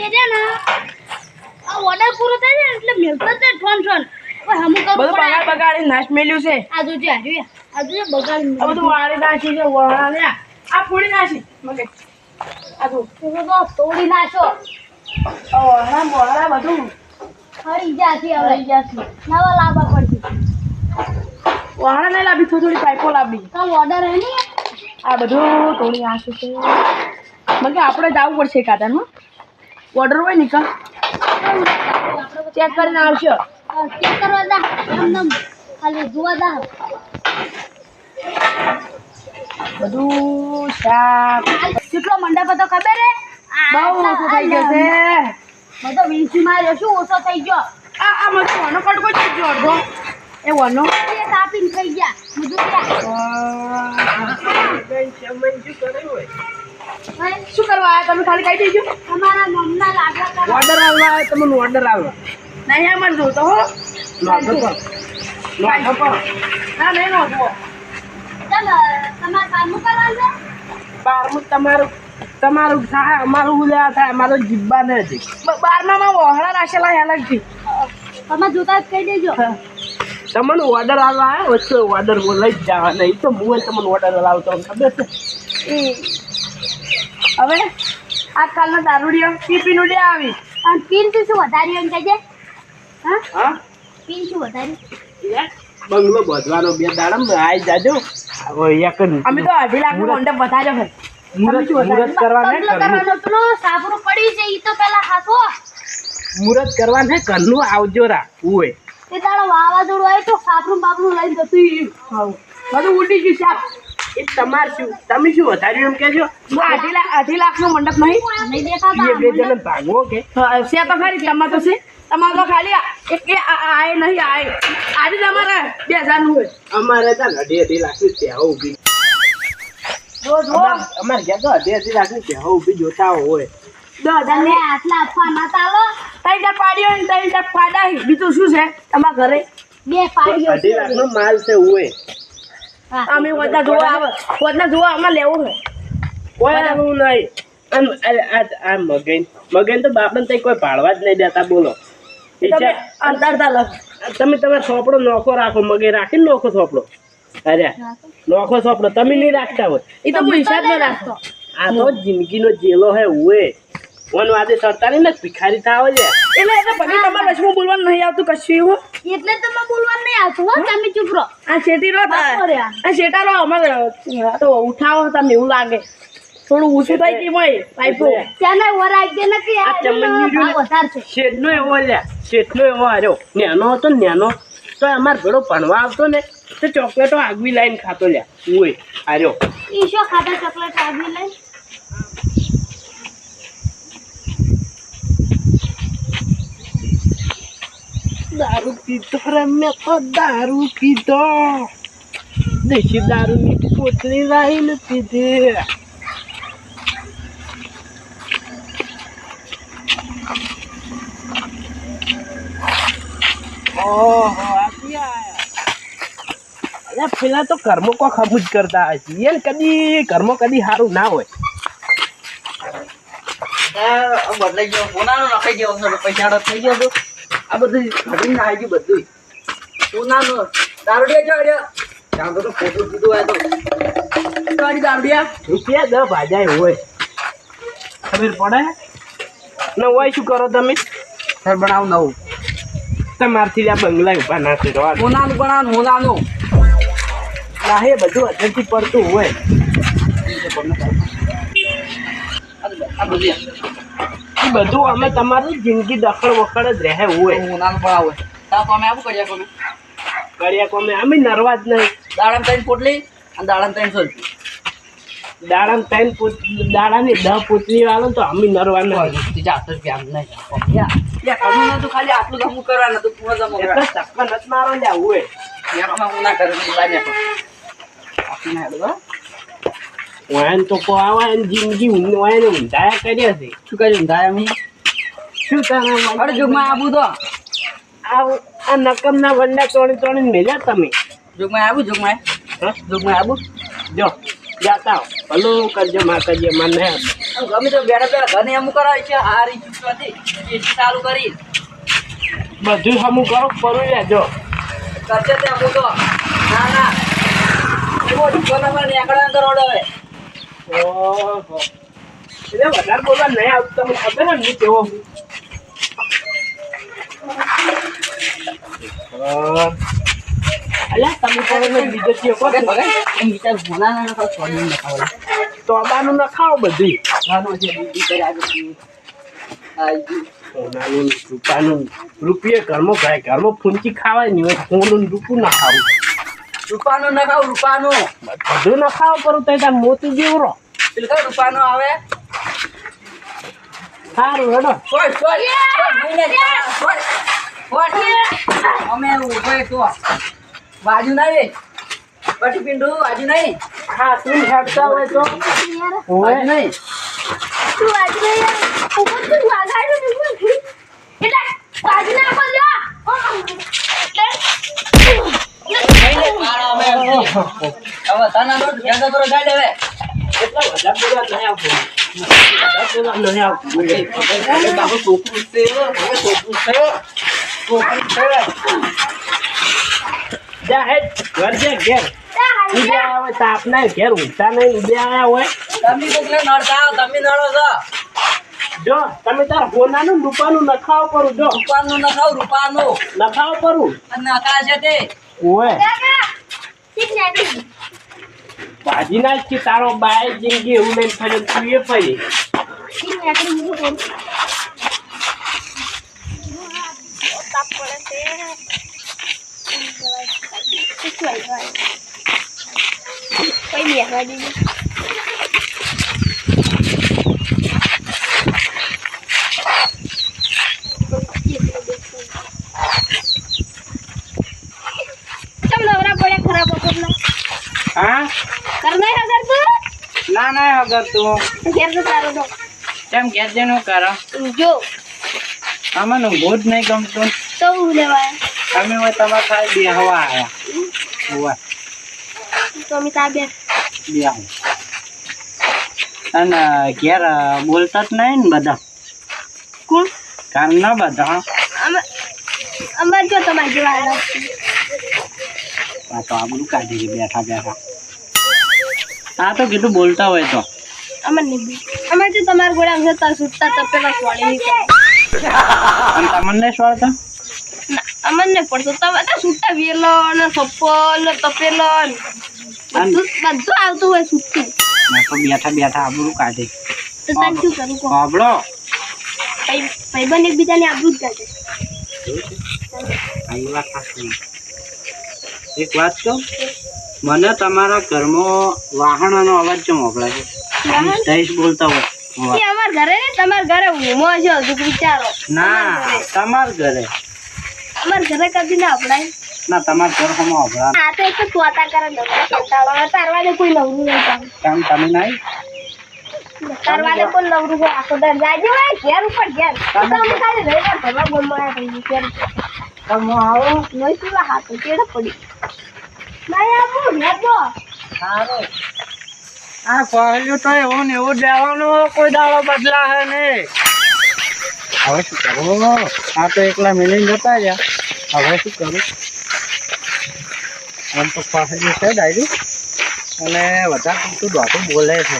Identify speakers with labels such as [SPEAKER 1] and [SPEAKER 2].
[SPEAKER 1] તે છે ને? આ ઓર્ડર પૂરો થાય ને એટલે મેલતો જ હવે હમું
[SPEAKER 2] બધું બગાડ બગાડી નાશ મેલ્યું છે.
[SPEAKER 1] આજુ જે આજુ આ બગાડ
[SPEAKER 2] આ બધું વાળી નાખી છે ને આ ફોડી નાખી. મગે આજુ જો.
[SPEAKER 1] તમે તો તોડી નાખો.
[SPEAKER 2] આ વહાણા બધું.
[SPEAKER 1] હરી જાતી
[SPEAKER 2] ગયા છે
[SPEAKER 1] નવા લાવવા પડશે.
[SPEAKER 2] વહાણા નહીં લાવી થોડી પાઇપો લાવી
[SPEAKER 1] કાલ ઓર્ડર હે ને?
[SPEAKER 2] આ બધું તોડી નાખ્યું છે. મગે આપણે જવું પડશે કાતામાં ઓર્ડર હોય ને કા? ચેક કરીને આવશે
[SPEAKER 1] ચેક કરવા દા. એમ ખાલી જોવા દા.
[SPEAKER 2] બધું સાફ
[SPEAKER 1] કેટલો મંડપ હતો ખબર હે?
[SPEAKER 2] બહુ ઓછો થઈ ગયો છે.
[SPEAKER 1] બધો વીસી માર્યો. શું ઓછો થઈ ગયો?
[SPEAKER 2] આ આ મને વાનો કડકો છે જો અડધો. એ વાનો
[SPEAKER 1] એ કાપીને થઈ ગયા. બધું ત્યાં
[SPEAKER 2] શું કરવા આવ્યા? તમે ખાલી કહી દેજો.
[SPEAKER 1] અમારા મમ્મના લાડવા
[SPEAKER 2] ઓર્ડર આવવા આવે તમને ઓર્ડર આવવા નહીં અમારે જોતો હો. નોંધો પર નોંધો પર ના નહીં નોંધવો
[SPEAKER 1] ચાલ તમારે કામનું કરવાનું છે?
[SPEAKER 2] બારમું તમારું તમારું થાય અમારું ઉલ્યા થાય? અમારો જીબ્બા નથી બારમામાં વહોળા રાખેલા અલગથી.
[SPEAKER 1] તમે જોતા જ કહી દેજો.
[SPEAKER 2] તમને ઓર્ડર આવવા આવ્યો વચ્ચે ઓર્ડર લઈ જ જવા નહીં તો હું તમને ઓર્ડર લાવતો ખબર છે? એ આ કાલનો દારૂડિયો પીપીનું ડે આવી.
[SPEAKER 1] અને પીન તું શું વધાર્યું એમ કહેજે? હા?
[SPEAKER 2] હા?
[SPEAKER 1] પીન શું વધાર્યું
[SPEAKER 2] બંગલો બધવાનો બે દાડમ આઈ જાજો. અમે તો અઢી લાખ નો મંડપ વધાર્યો છે મુરત મુરત કરવા ને
[SPEAKER 1] કરવાનો પેલો સાબરું પડી છે ઈ તો પેલા હાથો.
[SPEAKER 2] મુરત કરવા ને ઘરનું આવજો રા ઉએ
[SPEAKER 1] એ તારો વાવાઝોડું આવ્યું તો સાબરું બાબરું લઈને જતું.
[SPEAKER 2] બધું ઉડી ગયું સાહેબ એ તમાર શું? તમે શું વધાર્યું એમ કેજો અઢી લાખ અઢી લાખ નો મંડપ નહીં?
[SPEAKER 1] નહીં દેખાતા
[SPEAKER 2] બે જણ ભાગવો કે છે તો ખરી તમાર તો છે. તમારે તો ખાલી એક એ આ- આ આય નહીં આય આજે તમારે બે હજારનું હોય. અમારે તો અઢી અઢી લાખની ત્યાં ઊભી. જો જો. અમારે ઘેર તો અઢી અઢી લાખની ત્યાં ઊભી જોતા હોય.
[SPEAKER 1] તમે આટલા આપવા ના ચાલો
[SPEAKER 2] ત્રણ ચાર ને ત્રણ ચાર પાડા બીજું શું છે? તમારા ઘરે?
[SPEAKER 1] બે પાડીઓ
[SPEAKER 2] અઢી લાખ નો માલ છે હોય. અમે બધા જોવા આવે. બધા જોવા અમારે લેવું છે. લેવું નહીં. આમ આ આ મગન. મગન તો બાપને તઈ કોઈ ભાળવા જ નહીં દેતા બોલો. તમે તમે તમારે સોપડો નોખો રાખો મગે રાખીને નોખો સોપડો. અરે નોખો સોપડો. તમે નહીં રાખતા હોય. એ તો પૈસા જ ન રાખતો. આ તો જિંદગીનો જેલો હે ઉએ ઓન વાદે સરતાની ને ભિખારી થાવ છે. એટલે એટલે પછી તમારે વચમાં બોલવાનું નહીં આવતું કશું એવું?
[SPEAKER 1] એટલે તમે નહીં આવતું હો તમે ચૂપ રહો.
[SPEAKER 2] આ શેટી રો
[SPEAKER 1] આ.
[SPEAKER 2] આ શેટા રો અમારે તો ઉઠાવો તમે એવું લાગે. થોડું ઊંચું થઈ ગયું હોય પાઇપો.
[SPEAKER 1] ત્યાં વરાઈ દે નથી
[SPEAKER 2] આ
[SPEAKER 1] આ
[SPEAKER 2] ચમનની
[SPEAKER 1] છે.
[SPEAKER 2] શેઠનો એવો લ્યા શેઠનો એવો હાર્યો નેનો હતો નેનો તો અમાર ભેળો ભણવા આવતો ને તો ચોકલેટો આગવી લાઈન ખાતો લ્યા ઓય હાર્યો
[SPEAKER 1] ઈ શું ખાધા ચોકલેટ આગવી લઈ
[SPEAKER 2] દારૂ પીતો રે તો દારૂ પીતો દેશી દારૂની પોટલી લાવીને પીધી. પેલા તો કર્મ કોઈ જ કરતા હશે. એ કદી કર્મ કદી સારું ના હોય.
[SPEAKER 3] બદલાઈ ગયો, સોનાનો નખાઈ ગયો પૈસા થઈ ગયો આ બધું ઘટીને આવી ગયું બધું સોનાનો દારૂડિયા જો અડ્યો ત્યાં તો ફોટો કીધું હોય તો ગાડી દારૂડિયા?
[SPEAKER 2] રૂપિયા દસ ભાજાય હોય. ખબર પડે? ને હોય શું કરો તમે?
[SPEAKER 3] સર બનાવ નવું.
[SPEAKER 2] તમારથી આ બંગલા ઊભા ના કરવા
[SPEAKER 3] સોનાનું બનાવ સોનાનું.
[SPEAKER 2] નાહે બધું અત્યારથી પડતું હોય.
[SPEAKER 3] આ બધું
[SPEAKER 2] એ બધું અમે તમારી જિંદગી દખડ વખડ જ રહે હોય
[SPEAKER 3] સોનાનું બનાવ હોય ત્યાં અમે આવું કર્યા તમે
[SPEAKER 2] કર્યા કોમે? અમે નરવા જ નહીં.
[SPEAKER 3] દાડામાં ત્રણ પોટલી અને દાડામાં ત્રણ સો
[SPEAKER 2] દાડામાં ત્રણ પોત દાડાની દહ પોટલી વાળો તો અમે નરવા નહીં.
[SPEAKER 3] ચારસો રૂપિયા આમ નહીં કમી નતું ખાલી આટલું જમું કરવા નતું પૂરો જમો
[SPEAKER 2] ચક્કર નથી મારો લ્યા હોય
[SPEAKER 3] યાર અમે હું ના કરે બહાર નાખો આપીને
[SPEAKER 2] વાયન તો કો આવા એની જિંદગી વાયન ઊંધાયા કર્યા છે
[SPEAKER 3] શું કર્યું થાય અમે?
[SPEAKER 2] શું તારા
[SPEAKER 3] અરે જોગમાં આવું તો.
[SPEAKER 2] આવું આ નકમના વંડા તોડી તોડીને મેલ્યા તમે.
[SPEAKER 3] જોગમાં આવું જોગમાં
[SPEAKER 2] હા?
[SPEAKER 3] જોગમાં આવું
[SPEAKER 2] જો જાતા ભલું કરજો માં કરજો મને
[SPEAKER 3] ગમે તો બેઠા બેઠા ઘરે અમુક કરાય છે ચૂકવાથી એસી ચાલુ કરી.
[SPEAKER 4] બધું હમું કરો પરું લેજો
[SPEAKER 3] કરશે તે અમુક તો. ના ના. એવો દુકાનમાં નીકળ્યા અંદર ઓર્ડર હવે.
[SPEAKER 4] એટલે વધારે બોલવા નહીં આવતું તમને ખબર ને હું અલ્યા તમે પણ બીજો
[SPEAKER 3] ભગે ભગે એમ ભોના ના નખાવ
[SPEAKER 4] તો આબાનું ન ખાઓ બધી
[SPEAKER 3] નાનો છે બીજી કરી આગળ
[SPEAKER 4] ઘરમાં ઘરમાં ફૂંચી ખાવાય નહીં હોય સોનું રૂપું ના ખાવું.
[SPEAKER 3] રૂપાનું ખાવ રૂપાનું.
[SPEAKER 4] બધું ન ખાવ કરું તો ત્યાં મોતી જેવરો
[SPEAKER 3] પેલું રૂપાનું આવે?
[SPEAKER 4] સારું હેડો.
[SPEAKER 3] છોડ છોડ છોડ અમે ઊભો તો. બાજુ નહીં પછી પિંડુ બાજુ નહીં
[SPEAKER 4] હા તું હેડતા હોય તો.
[SPEAKER 3] બાજુ નહીં
[SPEAKER 5] તું આજે યાર. ઉપર તું વાગાડ્યું તું એટલે બાજુ ના
[SPEAKER 3] મહિને મારા અમે હવે તને તો ધ્યાન કરો ગાડી હવે
[SPEAKER 4] એટલા બધા બોલવા નહીં આવતું બધા બોલવા નહીં આવતું
[SPEAKER 3] એટલે બાપુ છોકરું છે હવે છોકરું છે છોકરું છે
[SPEAKER 4] જા હેડ, ઘર ઊંઘતા નહીં ઉભ્યા આવ્યા હોય
[SPEAKER 3] તમે નડતા તમે નડો છો
[SPEAKER 4] જો તમે તાર હોનાનું રૂપાનું નખાવ કરું જો
[SPEAKER 3] રૂપાનું નખાવ રૂપાનું
[SPEAKER 4] નખાવ કરું
[SPEAKER 3] નકા છે તે
[SPEAKER 4] ઓય. ભાજી ના કે તારો બાય જિંદગી એવું લઈને ફરે તું એ ફરી.
[SPEAKER 5] ઠીક ને ઠીક હું કરું તાપ પડે છે શું આવી કોઈ નહીં હવા દીધી ચમ
[SPEAKER 4] હા?
[SPEAKER 5] નહીં તું?
[SPEAKER 4] ના ના તું.
[SPEAKER 5] ઘેર તો તારો તો.
[SPEAKER 4] કેમ ઘેર જેનું કરો?
[SPEAKER 5] જો.
[SPEAKER 4] આમાં નું ભૂત નહીં ગમતું.
[SPEAKER 5] તો હું લેવાય?
[SPEAKER 4] તમે હોય તમારે ખાલી બે હવા આવ્યા. હોવા.
[SPEAKER 5] તો અમે તા બે.
[SPEAKER 4] બે અને ઘેર બોલતા જ નહીં ને બધા.
[SPEAKER 5] કોણ?
[SPEAKER 4] કામ ના બધા
[SPEAKER 5] અમે અમાર જો તમારે જેવા.
[SPEAKER 4] આ તો આબરું કાઢી છે બેઠા બેઠા આ તો કીધું બોલતા હોય તો
[SPEAKER 5] અમર નહીં અમાર જો તમારા ગોળા સુટતા તો પેલા સોળી નીકળે
[SPEAKER 4] અને તમને નહીં સ્વાળતા
[SPEAKER 5] ના અમર ને પડતો તમે તો સુટ્ટા વેલો ને સપ્પલ તપેલો બધું બધું આવતું હોય સુટ્ટું
[SPEAKER 4] મેં તો બેઠા બેઠા આબરું કાઢી
[SPEAKER 5] તો તાર શું કરું કહો
[SPEAKER 4] આબળો
[SPEAKER 5] ભાઈ ભાઈબંધ એકબીજાને આબરૂ જ કાઢે
[SPEAKER 4] આવી વાત. એક વાત કહું? મને તમારા ઘરમાં વાહનોનો અવાજ કેમ મોકલાય છે? જઈશ બોલતા હોય
[SPEAKER 5] અમાર ઘરે ને તમાર ઘરે ઊંઘો છો વિચારો.
[SPEAKER 4] ના તમાર ઘરે.
[SPEAKER 5] અમાર ઘરે કદી ના અપડાય
[SPEAKER 4] ના તમાર ઘર હમો અભરા
[SPEAKER 5] આ તો એક જ કરે નવરા તારવા દે કોઈ નવરું નહીં કામ
[SPEAKER 4] તમે નહીં?
[SPEAKER 5] તારવા દે કોઈ નવરું આખો દર જાજે હોય ઘેર ઉપર ઘેર.
[SPEAKER 4] તમે
[SPEAKER 5] ખાલી ભરવા ઘેર.
[SPEAKER 4] તમે આવો.
[SPEAKER 5] નહીં પેલા હાથો ચેડે પડી.
[SPEAKER 4] આ પહેલું તો એવું ને એવું દેવાનું કોઈ દાડો બદલા હે ને હવે શું કરવું આ તો એકલા મિલીને જતા રહ્યા. હવે શું કરું આમ તો પહેલું છે ડાયરી, અને વધારે પૂરતું દોઢું બોલે છે.